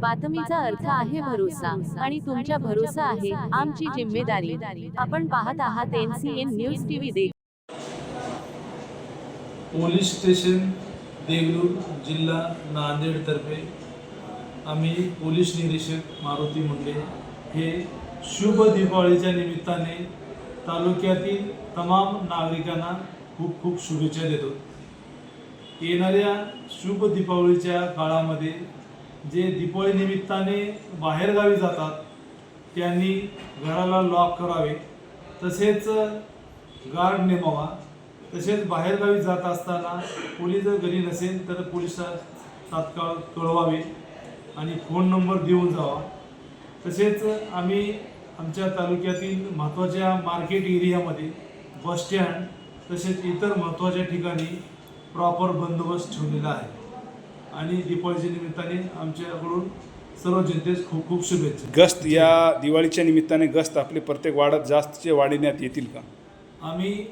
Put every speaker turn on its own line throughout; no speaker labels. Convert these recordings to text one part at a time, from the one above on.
बातमीचा अर्थ आहे भरोसा आणि तुमच्या भरोसा आहे आमची जिम्मेदारी. आपण पाहत आहात एनसीएन न्यूज टीव्ही दे.
पोलीस स्टेशन देगलूर जिल्हा नांदेडतर्फे आम्ही पोलीस निरीक्षक मारुती मुंडे हे शुभ दीपावलीच्या निमित्ताने तालुक्यातील तमाम नागरिकांना खूप खूप शुभेच्छा देतो. येणाऱ्या शुभ दीपावलीच्या काळामध्ये जे दीपावली निमित्ताने बाहेरगावी जातात त्यांनी घराला लॉक करावे. तसेच गार्ड नेमावा तसेच बाहेरगावी जात असताना पोलीस जर घरी नसेल तर पोलिसात तात्काळ कळवावे आणि फोन नंबर देऊन जावा. तसेच आम्ही आमच्या तालुक्यातील महत्त्वाच्या मार्केट एरियामध्ये बसस्टँड तसेच इतर महत्त्वाच्या ठिकाणी प्रॉपर बंदोबस्त ठेवलेला आहे. आणि दीपावलीच्या निमित्ताने आमच्याकडून सर्व जनतेस खूप खूप शुभेच्छा.
गस्त या दिवाळीच्या निमित्ताने गस्त आपले प्रत्येक वाढत जास्तचे वाढविण्यात येतील का?
आम्ही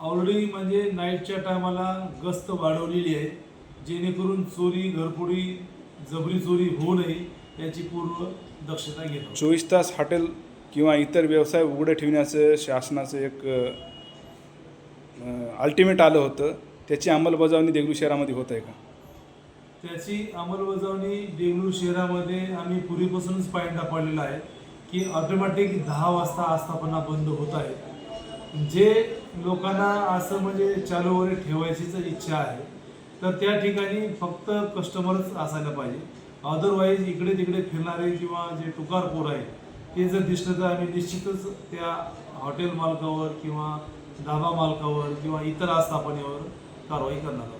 ऑलरेडी म्हणजे नाईटच्या टायमाला गस्त वाढवलेली आहे. जेणेकरून चोरी घरफोडी जबरी चोरी होऊ नये याची पूर्व दक्षता घेतो
चोवीस तास हॉटेल किंवा इतर व्यवसाय उघडे ठेवण्याचं शासनाचं एक अल्टिमेट आलं होतं. त्याची अंमलबजावणी देगलू शहरामध्ये होत आहे का?
त्याची अंमलबजावणी देगलूर शहरामध्ये आम्ही पूर्वीपासूनच पायंडा पडलेला आहे की ऑटोमॅटिक दहा वाजता आस्थापना बंद होत आहे. जे लोकांना असं म्हणजे चालू वगैरे ठेवायचीच इच्छा आहे तर त्या ठिकाणी फक्त कस्टमरच असायला पाहिजे. अदरवाईज इकडे तिकडे फिरणारे किंवा जे टुकारपोर आहे ते जर दिसलं तर आम्ही निश्चितच त्या हॉटेल मालकावर किंवा धाबा मालकावर किंवा इतर आस्थापनेवर कारवाई करणार आहोत.